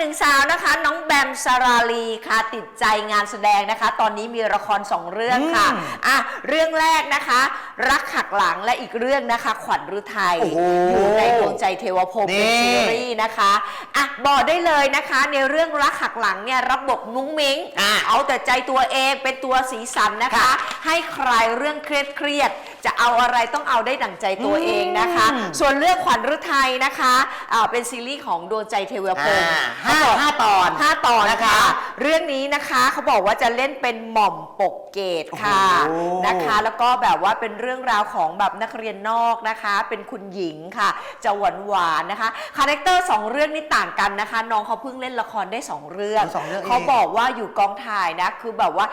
หนึ่งสาวนะคะ น้องแบมสราลีค่ะติดใจงานแสดงนะคะ ตอนนี้มีละครสองเรื่องค่ะอืมอะ เรื่องแรกนะคะ รักหักหลังและอีกเรื่องนะคะ ขวัญฤทัยโอ้โหอยู่ในดวงใจเทวพรหมเป็นนี่ซีรีส์นะคะอะบอกได้เลยนะคะ ในเรื่องรักหักหลังเนี่ยรับบทนุ้งมิ้งอะเอาแต่ใจตัวเองเป็นตัวสีสันนะคะค่ะให้ใครเรื่องเครียดเครียดๆ จะเอาอะไรต้องเอาได้ดั่งใจตัวเองนะคะ อืม ส่วนเรื่องขวัญฤทัยนะคะอ่าเป็นซีรีส์ของดวงใจเทวพรหมอ่าห้าห้าตอน ห้าตอนนะคะนะคะ เรื่องนี้นะคะเขาบอกว่าจะเล่นเป็นหม่อมปกเกตค่ะโอ้โหนะคะ แล้วก็แบบว่าเป็นเรื่องราวของแบบนักเรียนนอกนะคะ เป็นคุณหญิงค่ะ จะหวานหวานๆนะคะคาแรคเตอร์สองเรื่องนี้ต่างกันนะคะ น้องเขาเพิ่งเล่นละครได้สองเรื่องสองเรื่องเอง เขาบอกว่าอยู่กองถ่ายนะคือแบบว่า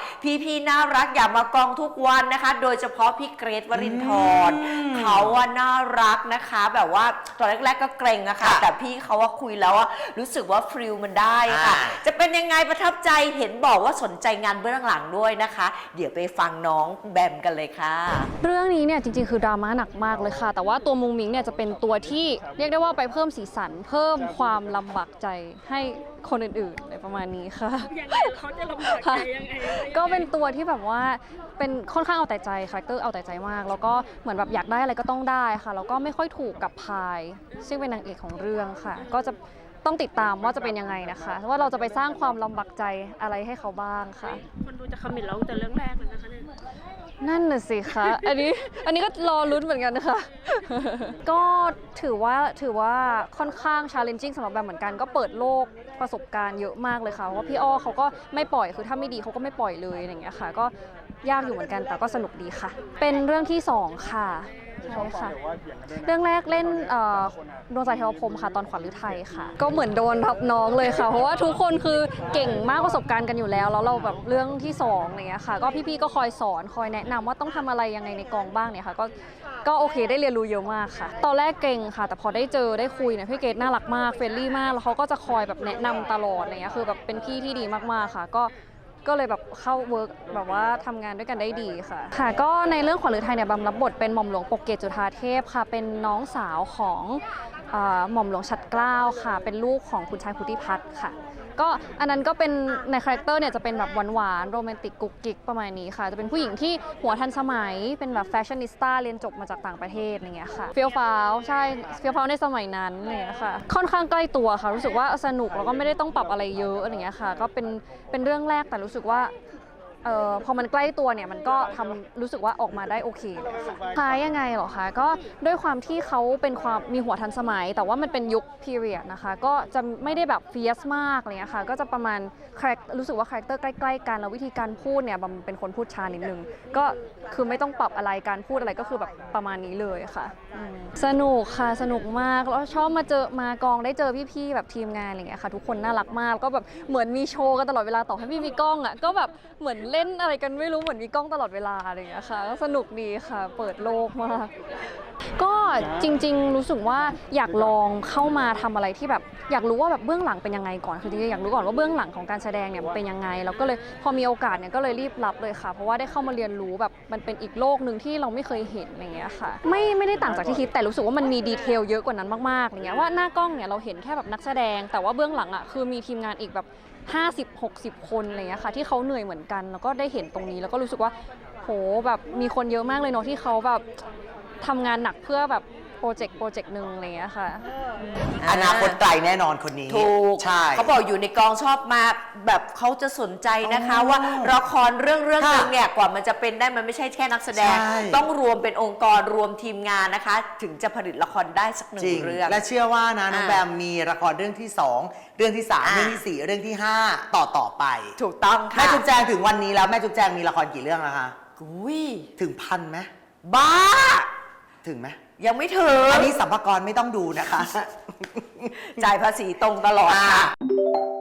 พี่ๆน่ารักอย่ามากองทุกวันนะคะ โดยเฉพาะพี่เกรทวรินทร์อืมเขาว่าน่ารักนะคะ แบบว่าตอนแรกๆก็เกรงอะค่ะ ค่ะแต่พี่เขาว่าคุยแล้วว่ารู้สึกว่าฟิลมันได้ค่ะ อ่า จะเป็นยังไงประทับใจเห็นบอกว่าสนใจงานเบื้องหลังด้วยนะคะ เดี๋ยวไปฟังน้องแบมกันเลยค่ะ เรื่องนี้เนี่ยจริงๆ คือดราม่าหนักมากเลยค่ะ แต่ว่าตัวมุงมิงเนี่ยจะเป็นตัวที่เรียกได้ว่าไปเพิ่มสีสัน เพิ่มความลำบากใจให้คนอื่นๆอะไรประมาณนี้ค่ะ ยังไงเขาจะลำบากใจยังไงก็เป็นตัวที่แบบว่าเป็นค่อนข้างเอาแต่ใจคาแรคเตอร์เอาแต่ใจมาก แล้วก็เหมือนแบบอยากได้อะไรก็ต้องได้ค่ะแล้วก็ไม่ค่อยถูกกับพาย ซึ่งเป็นนางเอกของเรื่องค่ะ ก็จะ ต้องติดตามว่าจะเป็นยังไงนะคะ ว่าเราจะไปสร้างความลำบากใจอะไรให้เขาบ้างค่ะ คนดูจะคอมเมนต์เราตั้งแต่เรื่องแรกเลยนะคะเนี่ยนั่นน่ะสิคะ อันนี้ อันนี้ก็รอลุ้นเหมือนกันนะคะ ก็ถือว่าถือว่าค่อนข้าง challenging สำหรับแบบเหมือนกัน ก็เปิดโลกประสบการณ์เยอะมากเลยค่ะเพราะว่าพี่อ้อเขาก็ไม่ปล่อย คือถ้าไม่ดีเขาก็ไม่ปล่อยเลยอย่างเงี้ยค่ะ ก็ยากอยู่เหมือนกัน แต่ก็สนุกดีค่ะ เป็นเรื่องที่สองค่ะ ใช่ค่ะ เรื่องแรกเล่นเอ่อดวงใจเทวพรหมค่ะ ตอนขวัญฤทัยค่ะ ก็เหมือนโดนรับน้องเลยค่ะ เพราะว่าทุกคนคือเก่งมากประสบการณ์กันอยู่แล้ว แล้วเราแบบเรื่องที่สองอะไรเงี้ยค่ะ ก็พี่ๆก็คอยสอนคอยแนะนำว่าต้องทำอะไรยังไงในกองบ้างเนี่ยค่ะ ก็ก็โอเคได้เรียนรู้เยอะมากค่ะ ตอนแรกเก่งค่ะ แต่พอได้เจอได้คุยเนี่ยพี่เกดน่ารักมากเฟรนลี่มาก แล้วเขาก็จะคอยแบบแนะนำตลอดอะไรเงี้ยคือแบบเป็นพี่ที่ดีมากๆค่ะ ก็ ก็เลยแบบเข้าเวิร์กแบบว่าทำงานด้วยกันได้ดีค่ะ ค่ะก็ในเรื่องขวัญฤทัยเนี่ยบำรับบทเป็นหม่อมหลวงปกเกตจุฑาเทพค่ะ เป็นน้องสาวของ หม่อมหลวงชัดเกล้าค่ะ เป็นลูกของคุณชายพุทธิพัฒน์ค่ะ ก็อันนั้นก็เป็นในคาแรคเตอร์เนี่ยจะเป็นแบบหวานๆโรแมนติกกุ๊กกิ๊กประมาณนี้ค่ะ จะเป็นผู้หญิงที่หัวทันสมัยเป็นแบบแฟชั่นนิสต้าเรียนจบมาจากต่างประเทศอะไรเงี้ยค่ะเฟียวฟ้าวใช่เฟียวฟ้าวในสมัยนั้นอะไรเงี้ยค่ะค่อนข้างใกล้ตัวค่ะ รู้สึกว่าสนุกแล้วก็ไม่ได้ต้องปรับอะไรเยอะอะไรเงี้ยค่ะ ก็เป็นเป็นเรื่องแรกแต่รู้สึกว่า เอ่อพอมันใกล้ตัวเนี่ยมันก็ทำรู้สึกว่าออกมาได้โอเคเลยค่ะคล้ายยังไงเหรอคะก็ด้วยความที่เขาเป็นความมีหัวทันสมัย แต่ว่ามันเป็นยุคพีเรียดนะคะ ก็จะไม่ได้แบบเฟียสมากอะไรเลยค่ะก็จะประมาณ character รู้สึกว่าคาแรคเตอร์ใกล้ๆกันแล้ววิธีการพูดเนี่ยบำเป็นคนพูดช้านิดนึงก็คือไม่ต้องปรับอะไรการพูดอะไรก็คือแบบประมาณนี้เลยค่ะอืมสนุกค่ะสนุกมากแล้วชอบมาเจอมากองได้เจอพี่ๆแบบทีมงานอะไรอย่างเงี้ยค่ะ ทุกคนน่ารักมากก็แบบเหมือนมีโชว์กันตลอดเวลาต่อให้ไม่มีกล้องอะก็แบบเหมือนเล่น่นอะไรกันไม่รู้เหมือนมีกล้องตลอดเวลาอะไรอย่างเงี้ยค่ะก็สนุกดีค่ะ เปิดโลกมาก ก็จริง ๆ รู้สึกว่าอยากลองเข้ามาทำอะไรที่แบบอยากรู้ว่าแบบเบื้องหลังเป็นยังไงก่อนคือจริงๆอยากรู้ก่อนว่าเบื้องหลังของการแสดงเนี่ยมันเป็นยังไงแล้วก็เลยพอมีโอกาสเนี่ยก็เลยรีบรับเลยค่ะ เพราะว่าได้เข้ามาเรียนรู้แบบมันเป็นอีกโลกหนึ่งที่เราไม่เคยเห็นอย่างเงี้ยค่ะ ไม่ไม่ได้ต่างจากที่คิดแต่รู้สึกว่ามันมีดีเทลเยอะกว่านั้นมากๆอย่างเงี้ยว่าหน้ากล้องเนี่ยเราเห็นแค่แบบนักแสดง แต่ว่าเบื้องหลังอะคือมีทีมงานอีกแบบ 50 60 คนอะไรเงี้ยค่ะ ที่เขาเหนื่อยเหมือนกัน แล้วก็ได้เห็นตรงนี้แล้วก็รู้สึกว่าโหแบบมีคนเยอะมากเลยเนาะที่เขาแบบ ทำงานหนักเพื่อแบบโปรเจกต์โปรเจกต์หนึ่งอะไรเงี้ยค่ะ อนาคตไกลแน่นอนคนนี้ถูกใช่ เขาบอกอยู่ในกองชอบมาแบบเขาจะสนใจนะคะอ๋อว่าละครเรื่องเรื่องค่ะหนึงเนี่ยกว่ามันจะเป็นได้มันไม่ใช่แค่นักแสดง ใช่ ต้องรวมเป็นองค์กรรวมทีมงานนะคะ ถึงจะผลิตละครได้สักหนึ่จริงงเรื่อง และเชื่อว่านะน้องอ่าแบมมีละครเรื่องที่ 2 เรื่องที่ 3 อ่า เรื่องที่ 4 เรื่องที่ 5 ต่อต่อไป ถูกต้องแม่ค่ะจุ๊บแจงถึงวันนี้แล้วแม่จุ๊บแจงมีละครกี่เรื่องแล้วคะ อุ้ยถึงพันไหมบ้า ถึงไหมยังไม่ถึงอันนี้สัมภากรไม่ต้องดูนะคะ จ่ายภาษีตรงตลอดค่ะอ่า